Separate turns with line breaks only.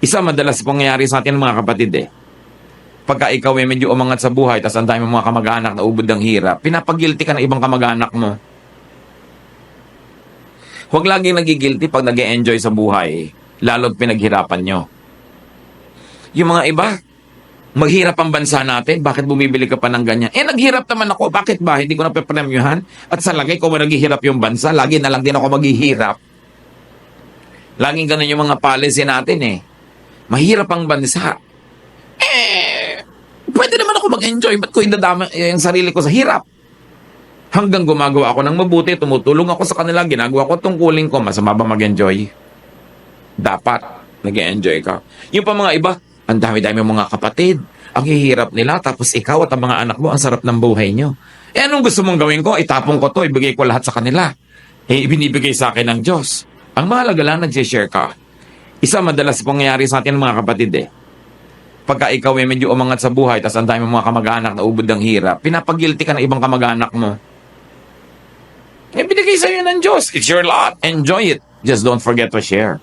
Isa madalas pangyayari sa atin mga kapatid eh. Pagka ikaw ay medyo umangat sa buhay, tas ang dami mga kamag-anak na ubod ng hirap, pinapagilty ka ng ibang kamag-anak mo. Huwag laging nagigilty pag nag enjoy sa buhay, lalo't pinaghirapan nyo. Yung mga iba, maghirap ang bansa natin, bakit bumibili ka pa ng ganyan? Eh, naghirap naman ako, bakit ba? Hindi ko na pepremyuhan. At sa lagay, kung naghihirap yung bansa, lagi na lang din ako maghihirap. Laging ganun yung mga policy natin eh. Mahirap ang bansa. Eh, pwede naman ako mag-enjoy. Ba't ko indadama eh, yung sarili ko sa hirap? Hanggang gumagawa ako ng mabuti, tumutulong ako sa kanila, ginagawa ko tungkulin ko, masama ba mag-enjoy? Dapat, nag enjoy ka. Yung pa mga iba, ang dami-dami mga kapatid, ang hihirap nila, tapos ikaw at ang mga anak mo, ang sarap ng buhay nyo. Eh anong gusto mong gawin ko? Itapon ko to, ibigay ko lahat sa kanila. Eh, ibinibigay sa akin ng Diyos. Ang mahalaga lang, nag-share ka. Isa madalas pangyayari sa atin mga kapatid eh. Pagka ikaw ay medyo umangat sa buhay, tas ang dami mga kamag-anak na ubod ng hirap, pinapagilty ka ng ibang kamag-anak mo. Eh, binigay sa'yo ng Diyos. It's your lot. Enjoy it. Just don't forget to share.